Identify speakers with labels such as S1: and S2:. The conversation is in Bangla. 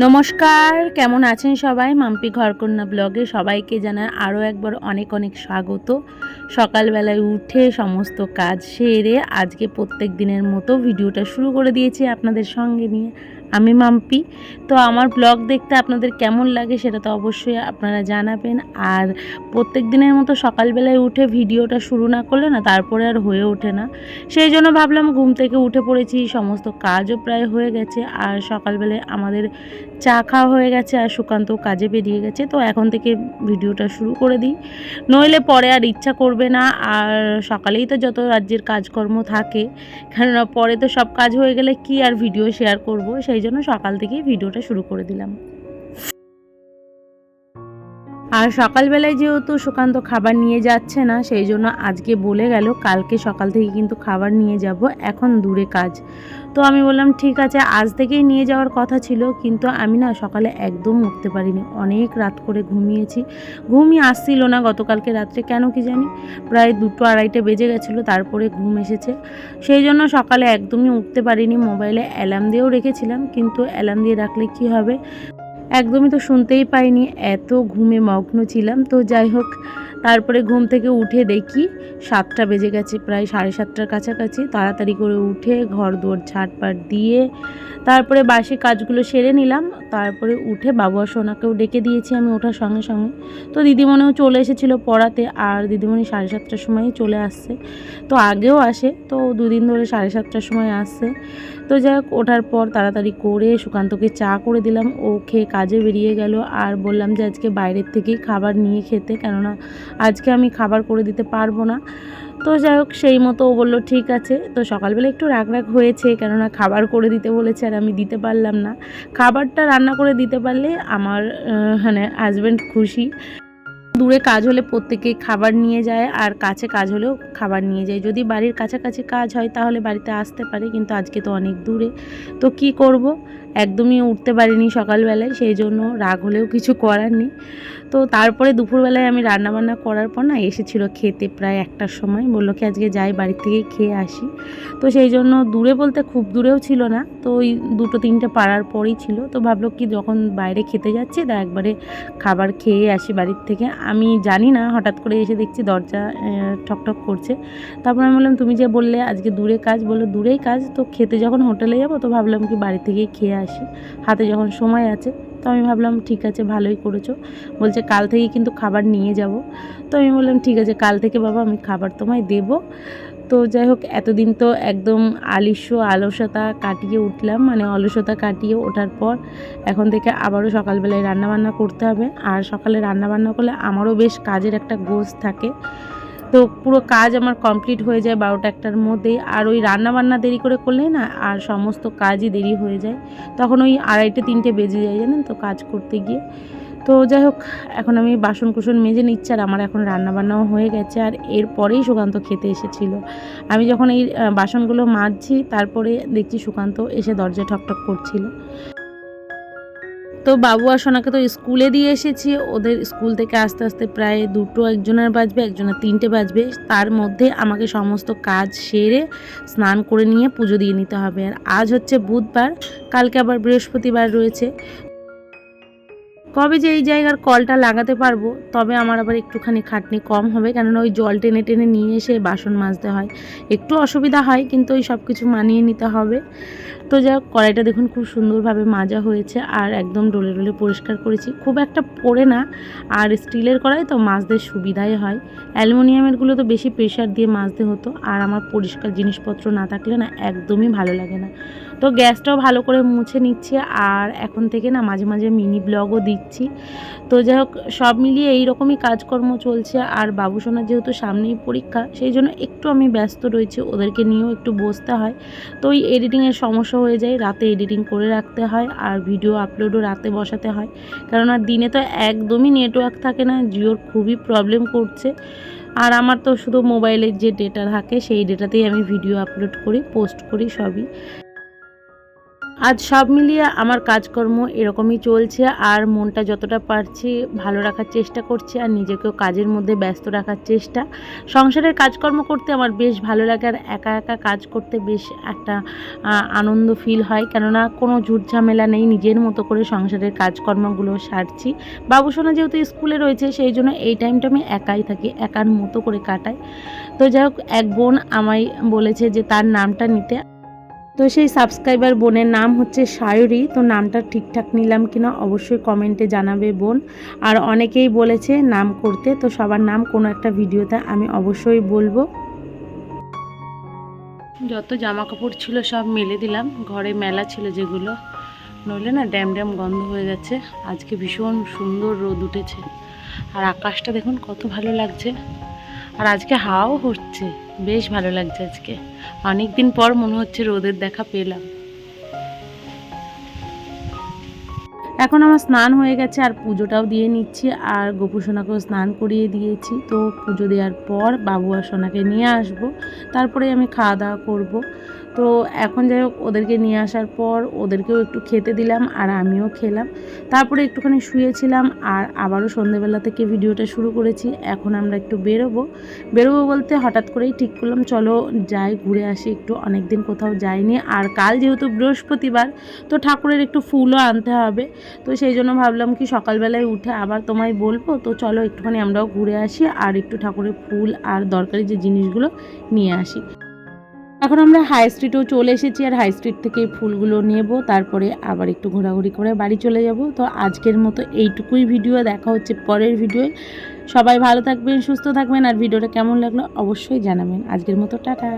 S1: নমস্কার, কেমন আছেন সবাই? মাম্পি ঘরকন্যা ব্লগে সবাইকে জানা আরও একবার অনেক অনেক স্বাগত। সকালবেলায় উঠে সমস্ত কাজ সেরে আজকে প্রত্যেক দিনের মতো ভিডিওটা শুরু করে দিয়েছি আপনাদের সঙ্গে নিয়ে। আমি মাম্পি। তো আমার ব্লগ দেখতে আপনাদের কেমন লাগে সেটা তো অবশ্যই আপনারা জানাবেন। আর প্রত্যেক দিনের মতো সকালবেলায় উঠে ভিডিওটা শুরু না করলে না তারপরে আর হয়ে ওঠে না। সেই জন্য ভাবলাম ঘুম থেকে উঠে পড়েছি, সমস্ত কাজও প্রায় হয়ে গেছে। আর সকালবেলায় আমাদের চা খাওয়া হয়ে গেছে আর সুকান্ত কাজে বেরিয়ে গেছে। তো এখন থেকে ভিডিওটা শুরু করে দিই। নইলে পরে আর ইচ্ছা করবে না। আর সকালেই তো যত রাজ্যের কাজকর্ম থাকে, কেননা পরে তো সব কাজ হয়ে গেলে কি আর ভিডিও শেয়ার করব? সেই জন্য সকাল থেকেই ভিডিওটা শুরু করে দিলাম। আর সকালবেলায় যেহেতু সুকান্ত খাবার নিয়ে যাচ্ছে না, সেই জন্য আজকে বলে গেল, কালকে সকাল থেকে কিন্তু খাবার নিয়ে যাব, এখন দূরে কাজ। তো আমি বললাম, ঠিক আছে, আজ থেকেই নিয়ে যাওয়ার কথা ছিল, কিন্তু আমি না সকালে একদম উঠতে পারিনি। অনেক রাত করে ঘুমিয়েছি। ঘুমই আসছিল না গতকালকে রাত্রে, কেন কি জানি? প্রায় দুটো আড়াইটে বেজে গেছিল, তারপরে ঘুম এসেছে। সেই জন্য সকালে একদমই উঠতে পারিনি, মোবাইলে অ্যালার্ম দিয়েও রেখেছিলাম, কিন্তু অ্যালার্ম দিয়ে রাখলে কি হবে? একদমই তো শুনতেই পাইনি এত ঘুমে মগ্ন ছিলাম। তো যাই হোক তারপরে ঘুম থেকে উঠে দেখি সাতটা বেজে গেছে, প্রায় সাড়ে সাতটার কাছাকাছি। তাড়াতাড়ি করে উঠে ঘর দুয়ার ঝাটপাট দিয়ে তারপরে বাসে কাজগুলো সেরে নিলাম। তারপরে উঠে বাবু আর সোনাকেও ডেকে দিয়েছি আমি ওঠার সঙ্গে সঙ্গে। তো দিদিমণিও চলে এসেছিল পড়াতে আর দিদিমণি সাড়ে সাতটার সময়ই চলে আসছে। তো আগেও আসে, তো দুদিন ধরে সাড়ে সাতটার সময় আসছে। তো যাই হোক, ওঠার পর তাড়াতাড়ি করে সুকান্তকে চা করে দিলাম। ও খেয়ে কাজে বেরিয়ে গেল আর বললাম যে আজকে বাইরের থেকেই খাবার নিয়ে খেতে। কেননা আজকে আমি খাবার করে দিতে পারব না। তো যাই হোক, সেই মতো ও বলল, ঠিক আছে। তো সকালবেলা একটু রাগ রাগ হয়েছে, কেননা খাবার করে দিতে বলেছে আর আমি দিতে পারলাম না। খাবারটা রান্না করে দিতে পারলে আমার মানে হাজব্যান্ড খুশি। দূরে কাজ হলে প্রত্যেকেই খাবার নিয়ে যায় আর কাছে কাজ হলেও খাবার নিয়ে যায়। যদি বাড়ির কাছাকাছি কাজ হয় তাহলে বাড়িতে আসতে পারে, কিন্তু আজকে তো অনেক দূরে। তো কি করব? একদমই উঠতে পারিনি সকালবেলায়, সেই জন্য রাগ হলেও কিছু করার নেই। তো তারপরে দুপুরবেলায় আমি রান্নাবান্না করার পর না এসেছিল খেতে প্রায় একটার সময়, বলল কি আজকে যাই বাড়ি থেকে খেয়ে আসি। তো সেই জন্য দূরে বলতে খুব দূরেও ছিল না, তো ওই দুটো তিনটে পাড়ার পরেই ছিল। তো ভাবলো কি যখন বাইরে খেতে যাচ্ছি তা একবারে খাবার খেয়ে আসি বাড়ির থেকে। আমি জানি না, হঠাৎ করে এসে দেখছি দরজা ঠকঠক করছে। তারপর আমি বললাম, তুমি যে বললে আজকে দূরে কাজ, বলল, দূরেই কাজ। তো খেতে যখন হোটেলে যাব তো ভাবলাম কি বাড়ি থেকেই খেয়ে আসি। হাতে যখন সময় আছে, তো আমি ভাবলাম, ঠিক আছে, ভালোই করেছ। বলছে, কাল থেকে কিন্তু খাবার নিয়ে যাব। তো আমি বললাম, ঠিক আছে, কাল থেকে বাবা, আমি খাবার তোমায় দেবো। তো যাই হোক, এতদিন তো একদম আলিস্য, আলসতা কাটিয়ে উঠলাম। মানে অলসতা কাটিয়ে ওঠার পর এখন থেকে আবারও সকালবেলায় রান্নাবান্না করতে হবে। আর সকালে রান্নাবান্না করলে আমারও বেশ কাজের একটা গোছ থাকে। তো পুরো কাজ আমার কমপ্লিট হয়ে যায় বারোটা একটার মধ্যেই। আর ওই রান্নাবান্না দেরি করে করলে না আর সমস্ত কাজই দেরি হয়ে যায়। তখন ওই আড়াইটে তিনটে বেজে যায় জানেন তো কাজ করতে গিয়ে। তো যাই হোক, এখন আমি বাসন কুসন মেজে নিচ্ছি আর আমার এখন রান্নাবান্নাও হয়ে গেছে। আর এরপরেই সুকান্ত খেতে এসেছিল। আমি যখন এই বাসনগুলো মাজছি, তারপরে দেখছি সুকান্ত এসে দরজা ঠকঠক করছিল। তো বাবু আর সোনাকে তো স্কুলে দিয়ে এসেছি। ওদের স্কুল থেকে আস্তে আস্তে প্রায় দুটো একজনের বাজবে, একজনের তিনটে বাজবে। তার মধ্যে আমাকে সমস্ত কাজ সেরে স্নান করে নিয়ে পুজো দিয়ে নিতে হবে। আর আজ হচ্ছে বুধবার, কালকে আবার বৃহস্পতিবার রয়েছে। কবে যে এই জায়গার কলটা লাগাতে পারব, তবে আমার আবার একটুখানি খাটনি কম হবে। কেননা ওই জল টেনে টেনে নিয়ে এসে বাসন মাজতে হয়। একটু অসুবিধা হয়, কিন্তু ওই সব কিছু মানিয়ে নিতে হবে। তো যা কড়াইটা দেখুন খুব সুন্দরভাবে মাজা হয়েছে আর একদম ডোলে ডোলে পরিষ্কার করেছি। খুব একটা পড়ে না, আর স্টিলের কড়াই তো মাজতে সুবিধাই হয়। অ্যালুমিনিয়ামেরগুলো তো বেশি প্রেশার দিয়ে মাজতে হতো, আর আমার পরিষ্কার জিনিসপত্র না থাকলে না একদমই ভালো লাগে না। তো গ্যাসটাও ভালো করে মুছে নিচ্ছি, আর এখন থেকে না মাঝে মাঝে মিনি ব্লগও দিচ্ছি। তো যাই হোক, সব মিলিয়ে এই রকমই কাজকর্ম চলছে, আর বাবুসোনার যেহেতু সামনেই পরীক্ষা, সেই জন্য একটু আমি ব্যস্ত রয়েছি, ওদেরকে নিয়েও একটু বসতে হয়। তো ওই এডিটিংয়ের সমস্যা হয়ে যায়, রাতে এডিটিং করে রাখতে হয় আর ভিডিও আপলোডও রাতে বসাতে হয়। কেননা দিনে তো একদমই নেটওয়ার্ক থাকে না, জিওর খুবই প্রবলেম করছে। আর আমার তো শুধু মোবাইলের যে ডেটা থাকে, সেই ডেটাতেই আমি ভিডিও আপলোড করি পোস্ট করি সবই। আজ সব মিলিয়ে আমার কাজকর্ম এরকমই চলছে, আর মনটা যতটা পারছি ভালো রাখার চেষ্টা করছি, আর নিজেকেও কাজের মধ্যে ব্যস্ত রাখার চেষ্টা। সংসারের কাজকর্ম করতে আমার বেশ ভালো লাগে, আর একা একা কাজ করতে বেশ একটা আনন্দ ফিল হয়। কেননা কোনো ঝুট ঝামেলা নেই, নিজের মতো করে সংসারের কাজকর্মগুলো সারছি। বাবুসোনা যেহেতু স্কুলে রয়েছে, সেই জন্য এই টাইমটা আমি একাই থাকি, একার মতো করে কাটাই। তো যাই হোক, এক বোন আমায় বলেছে যে তার নামটা নিতে। তো সেই সাবস্ক্রাইবার বোনের নাম হচ্ছে সায়রি, তো নামটা ঠিকঠাক নিলাম কিনা অবশ্যই কমেন্টে জানাবে বোন। আর অনেকেই বলেছে নাম করতে, তো সবার নাম কোনো একটা ভিডিওতে আমি অবশ্যই বলব। যত জামা কাপড় ছিল সব মেলে দিলাম, ঘরে মেলা ছিল যেগুলো। নইলে না ড্যাম ড্যাম গন্ধ হয়ে যাচ্ছে আজকে ভীষণ সুন্দর রোদ উঠেছে। আর আকাশটা দেখুন কত ভালো লাগছে। আর আজকে হাওয়াও হচ্ছে। বেশ ভালো লাগছে আজকে। অনেক দিন পর মনে হচ্ছে রোদের দেখা পেলাম। এখন আমার স্নান হয়ে গেছে, আর পুজোটাও দিয়ে নিচ্ছি, আর গোপু সোনাকেও স্নান করিয়ে দিয়েছি। তো পুজো দেওয়ার পর বাবু আর সোনাকে নিয়ে আসব তারপরে আমি খাওয়া দাওয়া করব। তো এখন যাই হোক, ওদেরকে নিয়ে আসার পর ওদেরকেও একটু খেতে দিলাম আর আমিও খেলাম। তারপরে একটুখানি শুয়েছিলাম আর আবারও সন্ধেবেলা থেকে ভিডিওটা শুরু করেছি। এখন আমরা একটু বেরোবো। বেরোবো বলতে হঠাৎ করেই ঠিক করলাম, চলো যাই, ঘুরে আসি, একটু অনেক দিন কোথাও যাইনি। আর কাল যেহেতু বৃহস্পতিবার, তো ঠাকুরের একটু ফুলও আনতে হবে। তো সেই জন্য ভাবলাম কি সকালবেলায় উঠে আবার তোমায় বলব। তো চলো একটুখানি আমরাও ঘুরে আসি আর একটু ঠাকুরের ফুল আর দরকারি যে জিনিসগুলো নিয়ে আসি। এখন আমরা হাই স্ট্রিটেও চলে এসেছি আর হাই স্ট্রিট থেকে ফুলগুলো নেব, তারপরে আবার একটু ঘোরাঘুরি করে বাড়ি চলে যাব। তো আজকের মতো এইটুকুই ভিডিও দেখা হচ্ছে পরের ভিডিওয়ে সবাই ভালো থাকবেন, সুস্থ থাকবেন, আর ভিডিওটা কেমন লাগল অবশ্যই জানাবেন। আজকের মতো, টাটা।